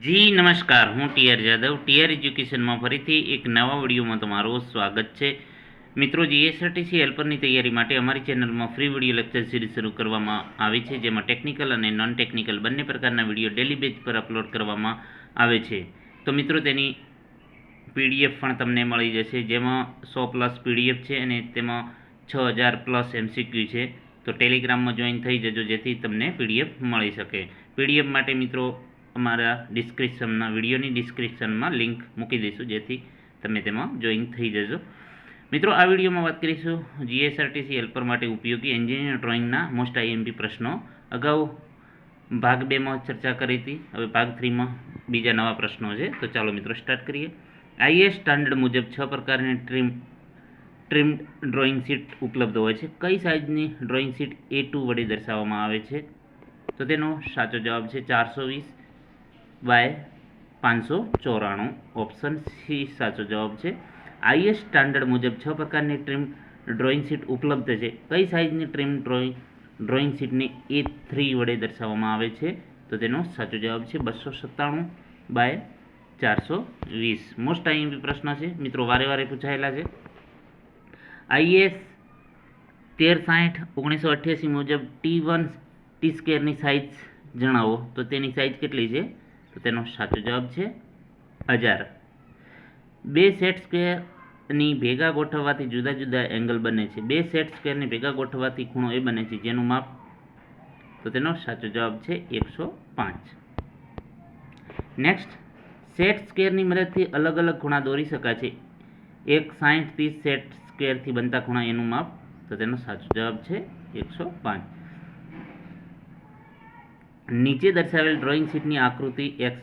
જી, નમસ્કાર. હું TR Jadav. TR એજ્યુકેશનમાં ફરીથી એક નવા વિડીયોમાં તમારું સ્વાગત છે. મિત્રો જીએસઆરટીસી હેલ્પરની તૈયારી માટે અમારી ચેનલમાં ફ્રી વીડિયો લેક્ચર સિરીઝ શરૂ કરવામાં આવી છે, જેમાં ટેકનિકલ અને નોન ટેકનિકલ બંને પ્રકારના વીડિયો ડેલી બેઝ પર અપલોડ કરવામાં આવે છે. તો મિત્રો, તેની પીડીએફ પણ તમને મળી જશે, જેમાં સો પ્લસ પીડીએફ છે અને તેમાં છ હજાર પ્લસ એમસીક્યુ છે. તો ટેલિગ્રામમાં જોઈન થઈ જજો, જેથી તમને પીડીએફ મળી શકે. પીડીએફ માટે મિત્રો અમારા ડિસ્ક્રિપ્શનના વિડીયોની ડિસ્ક્રિપ્શનમાં લિંક મૂકી દઈશું, જેથી તમે તેમાં જોઈન થઈ જશો મિત્રો, આ વિડીયોમાં વાત કરીશું જીએસઆરટીસી હેલ્પર માટે ઉપયોગી એન્જિનિયર ડ્રોઈંગના મોસ્ટ આઈએમપી પ્રશ્નો. અગાઉ ભાગ બેમાં ચર્ચા કરી હતી, હવે ભાગ થ્રીમાં બીજા નવા પ્રશ્નો છે. તો ચાલો મિત્રો સ્ટાર્ટ કરીએ. આઈએસ સ્ટાન્ડર્ડ મુજબ છ પ્રકારની ટ્રીમ ટ્રીમ્ડ ડ્રોઈંગ શીટ ઉપલબ્ધ હોય છે. કઈ સાઇઝની ડ્રોઈંગ શીટ એ ટુ વડે દર્શાવવામાં આવે છે? તો તેનો સાચો જવાબ છે ચારસો વીસ. બાય પાંચસો ચોરાણું. ઓપ્શન સી સાચો જવાબ છે. આઈએસ સ્ટાન્ડર્ડ મુજબ છ પ્રકારની ટ્રીમ ડ્રોઈંગ શીટ ઉપલબ્ધ છે. કઈ સાઇઝની ટ્રીમ ડ્રોઈંગ ડ્રોઈંગ શીટને એ થ્રી વડે દર્શાવવામાં આવે છે? તો તેનો સાચો જવાબ છે બસો સત્તાણું બાય ચારસો વીસ. મોસ્ટ આઈએમપી પ્રશ્ન છે. મિત્રો વારે વારે પૂછાયેલા છે. આઈએસ તેર સાઠ ઓગણીસો અઠ્યાસી મુજબ ટી વન ટી સ્કેરની સાઇઝ જણાવો. તો તેની સાઇઝ કેટલી છે? તો તેનો સાચો જવાબ છે હજાર. બે સેટ સ્ક્વેરની ભેગા ગોઠવવાથી જુદા જુદા એંગલ બને છે. બે સેટ સ્ક્વેરની ભેગા ગોઠવવાથી ખૂણો એ બને છે જેનું માપ? તો તેનો સાચો જવાબ છે એકસો પાંચ. નેક્સ્ટ સેટ સ્ક્વેરની મદદથી અલગ અલગ ખૂણા દોરી શકાય છે એક સાઠ ત્રીસ સેટ સ્ક્વેરથી બનતા ખૂણા એનું માપ? તો તેનો સાચો જવાબ છે એકસો પાંચ. નીચે દર્શાવેલ ડ્રોઈંગ શીટની આકૃતિ એક્સ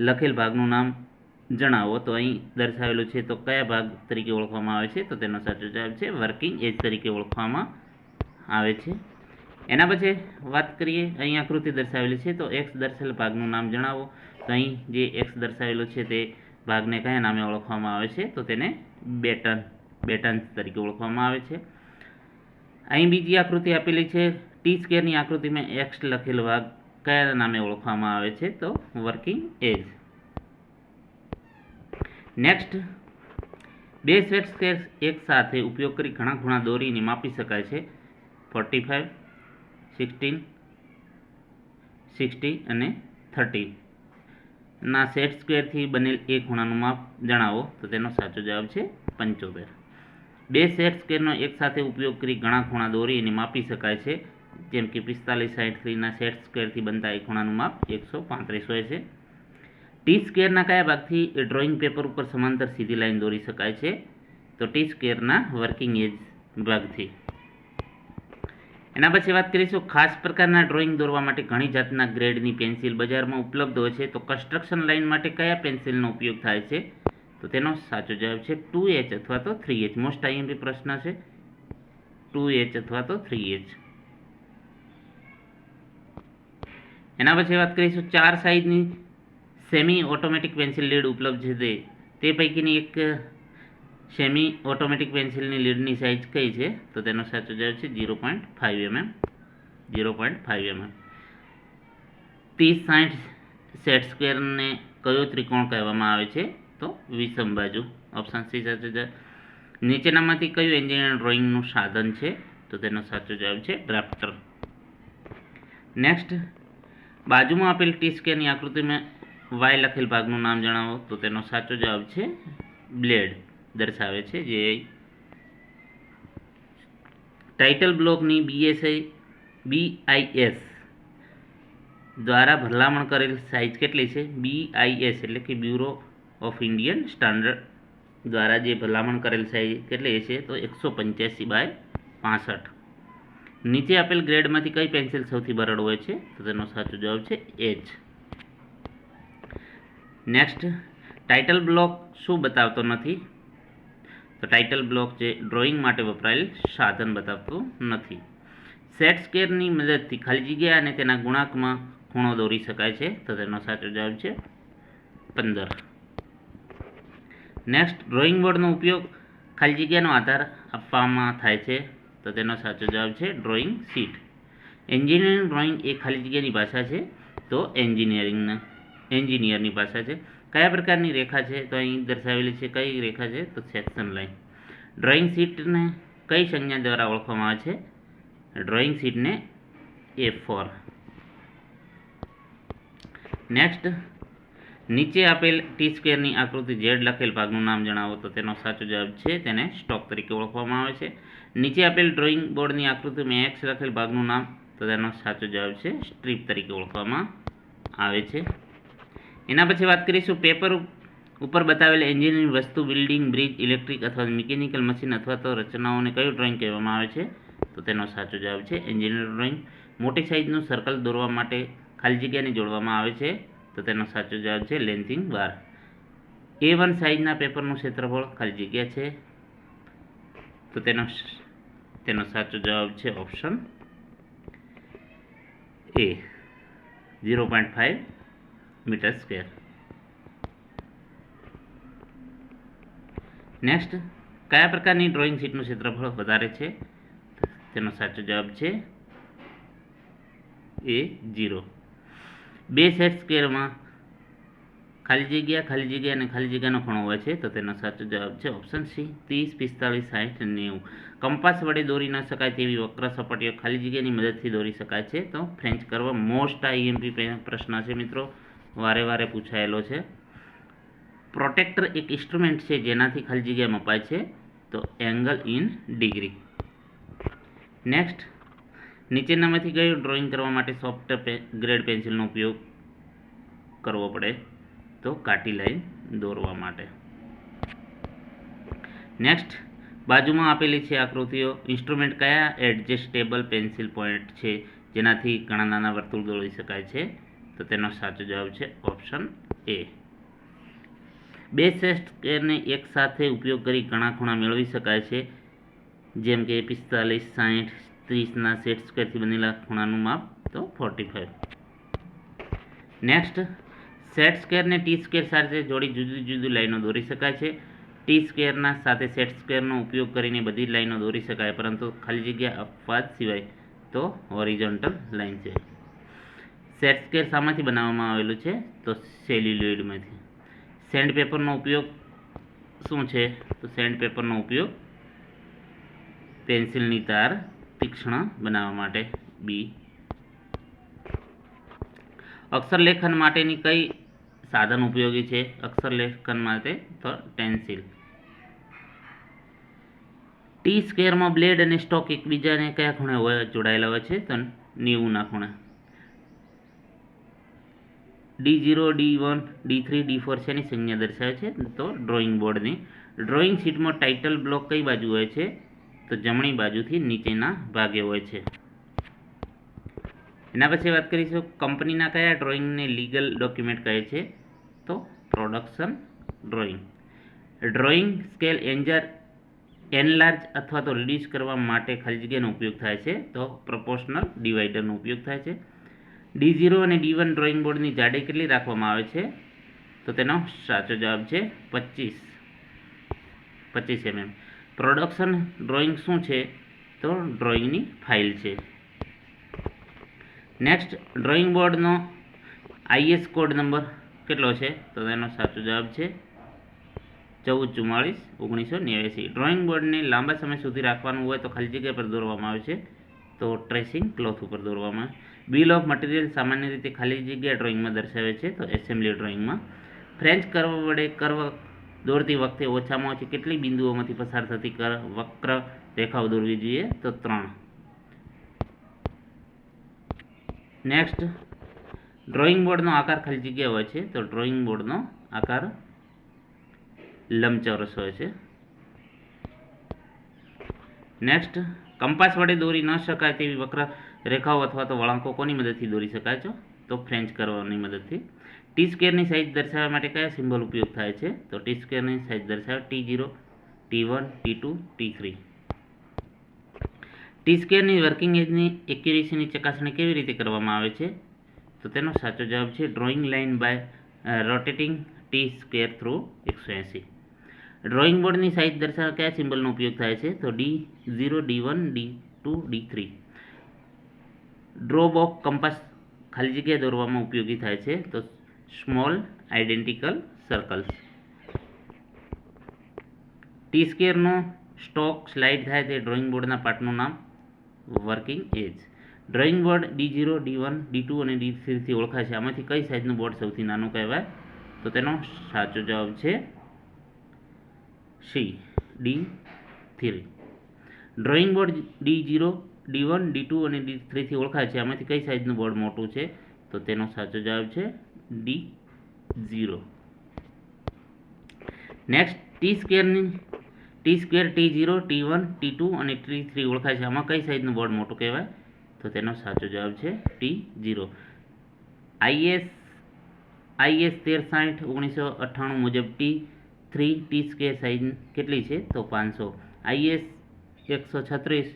લખેલ ભાગનું નામ જણાવો. તો અહીં દર્શાવેલું છે, તો કયા ભાગ તરીકે ઓળખવામાં આવે છે? તો તેનો સાચો જવાબ છે વર્કિંગ એજ તરીકે ઓળખવામાં આવે છે. એના પછી વાત કરીએ, અહીં આકૃતિ દર્શાવેલી છે, તો એક્સ દર્શાવેલ ભાગનું નામ જણાવો. તો અહીં જે એક્સ દર્શાવેલું છે, તે ભાગને કયા નામે ઓળખવામાં આવે છે? તો તેને બેટન બેટન્સ તરીકે ઓળખવામાં આવે છે. અહીં બીજી આકૃતિ આપેલી છે ટી સ્કેરની આકૃતિમાં એક્સ લખેલ ભાગ કયા નામે ઓળખવામાં આવે છે? તો વર્કિંગ એજ નેક્સ્ટ બે સ્વેટ સ્કેર એક સાથે ઉપયોગ કરી ઘણા ખૂણા દોરીને માપી શકાય છે. ફોર્ટી ફાઇવ સિક્સટીન સિક્સટી અને થર્ટી ના સેટ સ્ક્વેરથી બનેલ એક ખૂણાનું માપ જણાવો, તો તેનો સાચો જવાબ છે પંચોતેર. બે સેટ સ્ક્વેરનો એકસાથે ઉપયોગ કરી ઘણા ખૂણા દોરીને માપી શકાય છે. જેમ કે પિસ્તાલીસ સાઠ થ્રીના સેટ સ્ક્વેરથી બનતા એ ખૂણાનું માપ એકસો પાંત્રીસ હોય છે. ટી સ્ક્વેરના કયા ભાગથી ડ્રોઈંગ પેપર ઉપર સમાંતર સીધી લાઈન દોરી શકાય છે? તો ટી સ્ક્વેરના વર્કિંગ એજ ભાગથી. એના પછી વાત કરીશું ખાસ પ્રકારના ડ્રોઈંગ દોરવા માટે ઘણી જાતના ગ્રેડની પેન્સિલ બજારમાં ઉપલબ્ધ હોય છે. તો કન્સ્ટ્રક્શન લાઇન માટે કયા પેન્સિલનો ઉપયોગ થાય છે? તો તેનો સાચો જવાબ છે ટુ એચ અથવા તો થ્રી એચ મોસ્ટ આઈએમપી પ્રશ્ન છે. ટુ એચ અથવા તો થ્રી એચ એના પછી વાત કરીશું ચાર સાઇઝની સેમી ઓટોમેટિક પેન્સિલ લીડ ઉપલબ્ધ છે તે. પૈકીની એક સેમી ઓટોમેટિક પેન્સિલની લીડની સાઇઝ કઈ છે? તો તેનો સાચો જવાબ છે zero point five mm zero point five mm ત્રીસ સાઠ સેટ સ્ક્વેરને કયો ત્રિકોણ કહેવામાં આવે છે? તો વિષમ બાજુ. ઓપ્શન સી સાચો જવાબ. નીચેનામાંથી કયું એન્જિનિયર ડ્રોઈંગનું સાધન છે? તો તેનો સાચો જવાબ છે ડ્રાફ્ટર નેક્સ્ટ બાજુમાં આપેલ ટી સ્કેનની આકૃતિમાં વાય લખેલ ભાગનું નામ જણાવો. તો તેનો સાચો જવાબ છે બ્લેડ દર્શાવે છે જે ટાઇટલ બ્લોકની બીએસઆઈ બીઆઈએસ દ્વારા ભલામણ કરેલ સાઇઝ કેટલી છે? બીઆઈએસ એટલે કે બ્યુરો ઓફ ઇન્ડિયન સ્ટાન્ડર્ડ દ્વારા જે ભલામણ કરેલ સાઇઝ કેટલી છે તો એકસો પંચ્યાસી બાય પાસઠ. નીચે આપેલ ગ્રેડમાંથી કઈ પેન્સિલ સૌથી બરડ હોય છે? તો તેનો સાચો જવાબ છે એચ નેક્સ્ટ ટાઇટલ બ્લોક શું બતાવતો નથી? તો ટાઇટલ બ્લોક જે ડ્રોઈંગ માટે વપરાયેલ સાધન બતાવતું નથી. સેટ સ્કેરની મદદથી ખાલી જગ્યા અને તેના ગુણાંકમાં ખૂણો દોરી શકાય છે. તો તેનો સાચો જવાબ છે પંદર. નેક્સ્ટ ડ્રોઈંગ બોર્ડનો ઉપયોગ ખાલી જગ્યાનો આધાર આપવામાં થાય છે. તો તેનો સાચો જવાબ છે ડ્રોઈંગ શીટ એન્જિનિયરિંગ ડ્રોઈંગ એ ખાલી જગ્યાની ભાષા છે, તો એન્જિનિયરિંગના એન્જિનિયરની ભાષા છે. કયા પ્રકારની રેખા છે? તો અહીં દર્શાવેલી છે કઈ રેખા છે? તો સેક્શન લાઈન ડ્રોઈંગ શીટને કઈ સંજ્ઞા દ્વારા ઓળખવામાં આવે છે? ડ્રોઈંગ શીટને એ ફોર નેક્સ્ટ નીચે આપેલ ટી સ્ક્વેરની આકૃતિ ઝેડ લખેલ ભાગનું નામ જણાવો તો તેનો સાચો જવાબ છે તેને સ્ટોક તરીકે ઓળખવામાં આવે છે. નીચે આપેલ ડ્રોઈંગ બોર્ડની આકૃતિમાં એક્સ લખેલ ભાગનું નામ તો તેનો સાચો જવાબ છે સ્ટ્રીપ તરીકે ઓળખવામાં આવે છે. એના પછી વાત કરીશું પેપર ઉપર બતાવેલ એન્જિનિયરિંગ વસ્તુ બિલ્ડિંગ બ્રિજ ઇલેક્ટ્રિક અથવા મિકેનિકલ મશીન અથવા તો રચનાઓને કયું ડ્રોઈંગ કહેવામાં આવે છે? તો તેનો સાચો જવાબ છે એન્જિનિયર ડ્રોઈંગ મોટી સાઇઝનું સર્કલ દોરવા માટે ખાલી જગ્યાને જોડવામાં આવે છે. તો તેનો સાચો જવાબ છે લેન્થિંગ બાર. એ વન સાઇઝના પેપરનું ક્ષેત્રફળ ખાલી જગ્યા છે. તો તેનો તેનો સાચો જવાબ છે option A zero point five metre square. Next, કયા પ્રકારની ડ્રોઈંગ શીટનું ક્ષેત્રફળ વધારે છે? તેનો સાચો જવાબ છે એ જીરો બે સેટ સ્ક્વેરમાં ખાલી જગ્યા ખાલી જગ્યા અને ખાલી જગ્યાનો ખૂણો હોય છે, તો તેનો સાચો જવાબ છે ઓપ્શન સી ત્રીસ, પિસ્તાળીસ સાઠ નેવું. કંપાસ વડે દોરી ન શકાય તેવી વક્ર સપાટીઓ ખાલી જગ્યાની મદદથી દોરી શકાય છે, તો ફ્રેન્ચ કરવા મોસ્ટ આઈએમપી પ્રશ્ન છે મિત્રો. વારે વારે પૂછાયેલો છે. પ્રોટેક્ટર એક ઇન્સ્ટ્રુમેન્ટ છે, જેનાથી ખાલી જગ્યા મપાય છે, તો એંગલ ઇન ડિગ્રી નેક્સ્ટ નીચેનામાંથી કયું ડ્રોઈંગ કરવા માટે સોફ્ટ ગ્રેડ પેન્સિલનો ઉપયોગ કરવો પડે? તો કાટી લાઈન દોરવા માટે. નેક્સ્ટ બાજુમાં આપેલી છે આકૃતિઓ. ઇન્સ્ટ્રુમેન્ટ કયા એડજસ્ટેબલ પેન્સિલ પોઈન્ટ છે? જેનાથી ઘણા નાના વર્તુળ દોરી શકાય છે? તો તેનો સાચો જવાબ છે ઓપ્શન એ બે શ્રેષ્ઠ સ્ક્વેરને એકસાથે ઉપયોગ કરી ઘણા ખૂણા મેળવી શકાય છે. જેમ કે પિસ્તાલીસ સાઠ ત્રીસના સેટ સ્ક્વેરથી બનેલા ખૂણાનું માપ તો ફોર્ટી ફાઇવ નેક્સ્ટ સેટ સ્ક્વેરને ટી સ્ક્વેર સાથે જોડી જુદી જુદી લાઈનો દોરી શકાય છે. ટી સ્ક્વેરના સાથે સેટ સ્ક્વેરનો ઉપયોગ કરીને બધી લાઈનો દોરી શકાય, પરંતુ ખાલી જગ્યા અપવાદ સિવાય તો હોરિઝોન્ટલ લાઈન છે. સેટ સ્ક્વેર શામાંથી બનાવવામાં આવેલું છે? તો સેલ્યુલોઇડમાંથી સેન્ડ પેપરનો ઉપયોગ શું છે? તો સેન્ડ પેપરનો ઉપયોગ પેન્સિલની તાર તીક્ષ્ણ બનાવવા માટે બી અક્ષર લેખન માટેની કઈ સાધન ઉપયોગી છે? અક્ષર લેખન માટે તો પેન્સિલ ટી સ્ક્વેરમાં બ્લેડ અને સ્ટોક એકબીજાને કયા ખૂણે હોય? જોડાયેલા હોય છે? તો નેવુંના ખૂણે. D zero D one D three D four છે એની સંજ્ઞા દર્શાવે છે. તો ડ્રોઈંગ બોર્ડની ડ્રોઈંગ શીટમાં ટાઇટલ બ્લોક કઈ બાજુ હોય છે? તો જમણી બાજુથી નીચેના ભાગે હોય છે. એના પછી વાત કરીશું કંપનીના કયા ડ્રોઈંગને લીગલ ડોક્યુમેન્ટ કહે છે? તો પ્રોડક્શન ડ્રોઈંગ. ડ્રોઈંગ સ્કેલ એન્જર એનલાર્જ અથવા તો રિડ્યુસ કરવા માટે ખાલી ઉપયોગ થાય છે. તો પ્રપોર્શનલ ડિવાઈડરનો ઉપયોગ થાય છે. ડી ઝીરો અને ડી વન ડ્રોઈંગ બોર્ડની જાડાઈ કેટલી રાખવામાં આવે છે? તો તેનો સાચો જવાબ છે પચીસ. પચીસ એમએમ પ્રોડક્શન ડ્રોઈંગ શું છે? તો ડ્રોઈંગની ફાઇલ છે. નેક્સ્ટ, ડ્રોઈંગ બોર્ડનો આઈએસ કોડ નંબર કેટલો છે? તો તેનો સાચો જવાબ છે ચૌદ ચુમ્માળીસ, ઓગણીસો નેવ્યાસી. ડ્રોઈંગ બોર્ડને લાંબા સમય સુધી રાખવાનું હોય તો ખાલી જગ્યા પર દોરવામાં આવે છે. તો ટ્રેસિંગ ક્લોથ ઉપર દોરવામાં બિલ ઓફ મટીરિયલ સામાન્ય રીતે ખાલી જગ્યા ડ્રોઈંગમાં દર્શાવે છે. તો એસેમ્બલી ડ્રોઈંગમાં. ફ્રેન્ચ કર્વ વડે કર્વ દોરતી વખતે ઓછામાં ઓછી કેટલી બિંદુઓમાંથી પસાર થતી કર, વક્ર રેખાઓ દોરવી જોઈએ? તો ત્રણ. નેક્સ્ટ ડ્રોઈંગ બોર્ડનો આકાર ખાલી જગ્યા હોય છે, તો ડ્રોઈંગ બોર્ડનો આકાર લંબચોરસ હોય છે. નેક્સ્ટ કંપાસ વડે દોરી ન શકાય તેવી વક્ર રેખાઓ અથવા તો વળાંકો કોની મદદથી દોરી શકાય છે? તો ફ્રેન્ચ કરવાની મદદથી. ટી સ્કેરની સાઇઝ દર્શાવવા માટે કયા સિમ્બોલ ઉપયોગ થાય છે? તો ટી સ્કેરની સાઇઝ દર્શાવે T zero T one T two T three T સ્કેરની working એજની એક્યુરેસીની ચકાસણી કેવી રીતે કરવામાં આવે છે? તો તેનો સાચો જવાબ છે drawing line by rotating T square through એકસો એંસી ડ્રોઈંગ બોર્ડની સાઇઝ દર્શાવવા કયા સિમ્બલનો ઉપયોગ થાય છે? તો D zero D one D two D three drop bow compass ખાલી જગ્યા દોરવામાં ઉપયોગી થાય છે, તો સ્મોલ આઇડેન્ટિકલ સર્કલ્સ. ટી સ્કેરનો સ્ટોક સ્લાઇડ થાય તે ડ્રોઈંગ બોર્ડના પાર્ટનું નામ working edge. Drawing board D zero D one, D two અને ડી થ્રીથી ઓળખાય છે. આમાંથી કઈ સાઇઝનું બોર્ડ સૌથી નાનું કહેવાય? તો તેનો સાચો જવાબ છે C, D three. Drawing board D zero D one, D two અને ડી થ્રીથી ઓળખાય છે. આમાંથી કઈ સાઇઝનું બોર્ડ મોટું છે? તો તેનો સાચો જવાબ છે D zero. Next T સ્કેરની T square T zero T one T two અને ટી થ્રી ઓળખાય છે. આમાં કઈ સાઇઝનું બોર્ડ મોટું કહેવાય? તો તેનો સાચો જવાબ છે ટી ઝીરો. આઈએસ આઈએસ તેર સાઠ ઓગણીસો અઠ્ઠાણું મુજબ T three T square size કેટલી છે? તો પાંચસો. આઈએસ એકસો છત્રીસ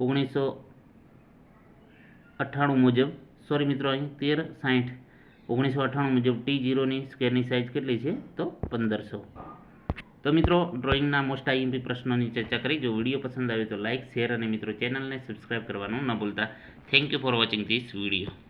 ઓગણીસો અઠ્ઠાણું મુજબ સોરી મિત્રો અહીં તેર સાઠ ઓગણીસો અઠ્ઠાણું મુજબ ટી જીરોની સ્કેરની સાઇઝ કેટલી છે? તો પંદરસો. તો મિત્રો ડ્રોઈંગના મોસ્ટ આઈએમપી પ્રશ્નોની ચર્ચા કરી. જો વીડિયો પસંદ આવે તો લાઇક શેર અને મિત્રો ચેનલને સબસ્ક્રાઇબ કરવાનું ન ભૂલતા. Thank you for watching this video